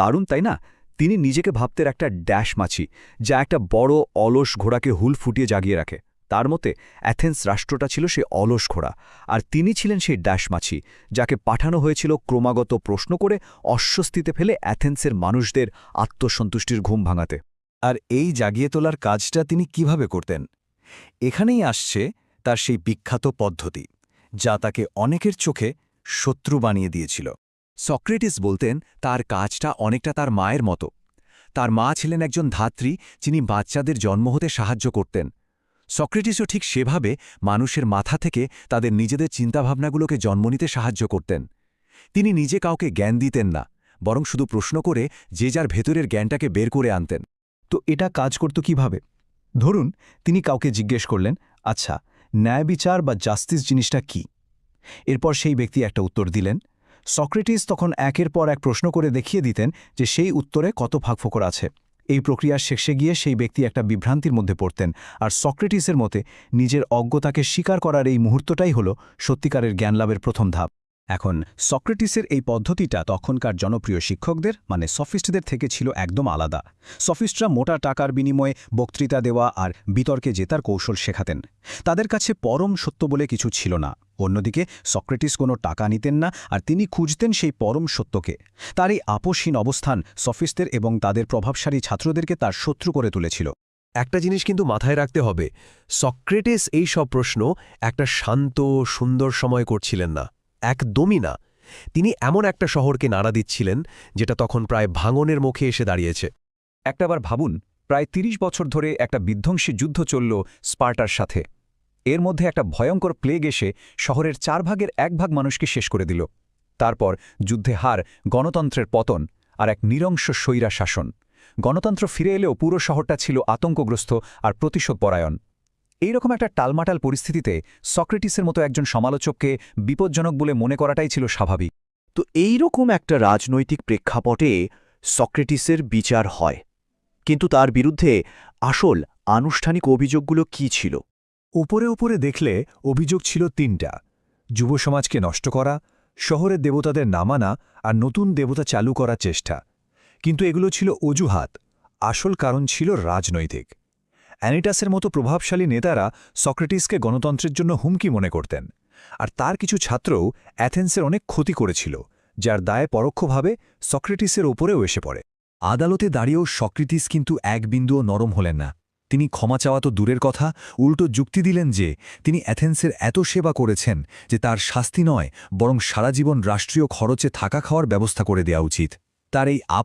দারুণ, তাই না? তিনি নিজেকে ভাবতেন একটা ড্যাশ মাছি, যা একটা বড় অলস ঘোড়াকে হুল ফুটিয়ে জাগিয়ে রাখে। তার মতে, অ্যাথেন্স রাষ্ট্রটা ছিল সে অলস ঘোড়া, আর তিনি ছিলেন সেই ড্যাশ মাছি, যাকে পাঠানো হয়েছিল ক্রমাগত প্রশ্ন করে অস্বস্তিতে ফেলে অ্যাথেন্সের মানুষদের আত্মসন্তুষ্টির ঘুম ভাঙাতে। আর এই জাগিয়ে তোলার কাজটা তিনি কীভাবে করতেন? এখানেই আসছে তার সেই বিখ্যাত পদ্ধতি, যা তাকে অনেকের চোখে শত্রু বানিয়ে দিয়েছিল। সক্রেটিস বলতেন, তার কাজটা অনেকটা তার মায়ের মতো। তার মা ছিলেন একজন ধাত্রী, যিনি বাচ্চাদের জন্ম হতে সাহায্য করতেন। সক্রেটিসও ঠিক সেভাবে মানুষের মাথা থেকে তাদের নিজেদের চিন্তাভাবনাগুলোকে জন্ম নিতে সাহায্য করতেন। তিনি নিজে কাউকে জ্ঞান দিতেন না, বরং শুধু প্রশ্ন করে যে যার ভেতরের জ্ঞানটাকে বের করে আনতেন। তো এটা কাজ করত কীভাবে? ধরুন, তিনি কাউকে জিজ্ঞেস করলেন আচ্ছা ন্যায় বিচার বা জাস্টিস জিনিসটা কি? এরপর সেই ব্যক্তি একটা উত্তর দিলেন সক্রেটিস তখন একের পর এক প্রশ্ন করে দেখিয়ে দিতেন যে সেই উত্তরে কত ভাগফোকর আছে। এই প্রক্রিয়ার শেষে গিয়ে সেই ব্যক্তি একটা বিভ্রান্তির মধ্যে পড়তেন, আর সক্রেটিসের মতে নিজের অজ্ঞতাকে স্বীকার করার এই মুহূর্তটাই হল সত্যিকারের জ্ঞানলাভের প্রথম ধাপ। এখন সক্রেটিসের এই পদ্ধতিটা তখনকার জনপ্রিয় শিক্ষকদের মানে সফিস্টদের থেকে ছিল একদম আলাদা। সফিস্টরা মোটা টাকার বিনিময়ে বক্তৃতা দেওয়া আর বিতর্কে জেতার কৌশল শেখাতেন। তাদের কাছে পরম সত্য বলে কিছু ছিল না। অন্যদিকে সক্রেটিস কোনো টাকা নিতেন না আর তিনি খুঁজতেন সেই পরম সত্যকে। তার এই আপোষহীন অবস্থান সফিস্টদের এবং তাদের প্রভাবশালী ছাত্রদেরকে তার শত্রু করে তুলেছিল। একটা জিনিস কিন্তু মাথায় রাখতে হবে, সক্রেটিস এই সব প্রশ্ন একটা শান্ত, সুন্দর সময় করছিলেন না। একদমই না। তিনি এমন একটা শহরকে নাড়া দিচ্ছিলেন, যেটা তখন প্রায় ভাঙনের মুখে এসে দাঁড়িয়েছে। একটাবার ভাবুন, প্রায় ৩০ বছর ধরে একটা বিধ্বংসী যুদ্ধ চলল স্পার্টার সাথে। এর মধ্যে একটা ভয়ঙ্কর প্লেগ এসে শহরের চার ভাগের এক ভাগ মানুষকে শেষ করে দিল। তারপর যুদ্ধে হার, গণতন্ত্রের পতন আর এক নিরংশ স্বৈরা শাসন গণতন্ত্র ফিরে এলেও পুরো শহরটা ছিল আতঙ্কগ্রস্ত আর প্রতিশোধ পরায়ণ এইরকম একটা টালমাটাল পরিস্থিতিতে সক্রেটিসের মতো একজন সমালোচককে বিপজ্জনক বলে মনে করাটাই ছিল স্বাভাবিক। তো এই রকম একটা রাজনৈতিক প্রেক্ষাপটে সক্রেটিসের বিচার হয়। কিন্তু তার বিরুদ্ধে আসল আনুষ্ঠানিক অভিযোগগুলো কি ছিল? উপরে উপরে দেখলে অভিযোগ ছিল তিনটা। যুব সমাজকে নষ্ট করা, শহরের দেবতাদের নামানা আর নতুন দেবতা চালু করার চেষ্টা। কিন্তু এগুলো ছিল অজুহাত। আসল কারণ ছিল রাজনৈতিক। অ্যানিটাসের মতো প্রভাবশালী নেতারা সক্রেটিসকে গণতন্ত্রের জন্য হুমকি মনে করতেন। আর তার কিছু ছাত্রও অ্যাথেন্সের অনেক ক্ষতি করেছিল, যার দায়ে পরোক্ষভাবে সক্রেটিসের ওপরেও এসে পড়ে। আদালতে দাঁড়িয়েও সক্রেটিস কিন্তু এক বিন্দুও নরম হলেন না। তিনি ক্ষমা চাওয়া তো দূরের কথা, উল্টো যুক্তি দিলেন যে, তিনি অ্যাথেন্সের এত সেবা করেছেন যে তার শাস্তি নয়, বরং সারা জীবন রাষ্ট্রীয় খরচে থাকা খাওয়ার ব্যবস্থা করে দেওয়া উচিত। তার এই আপ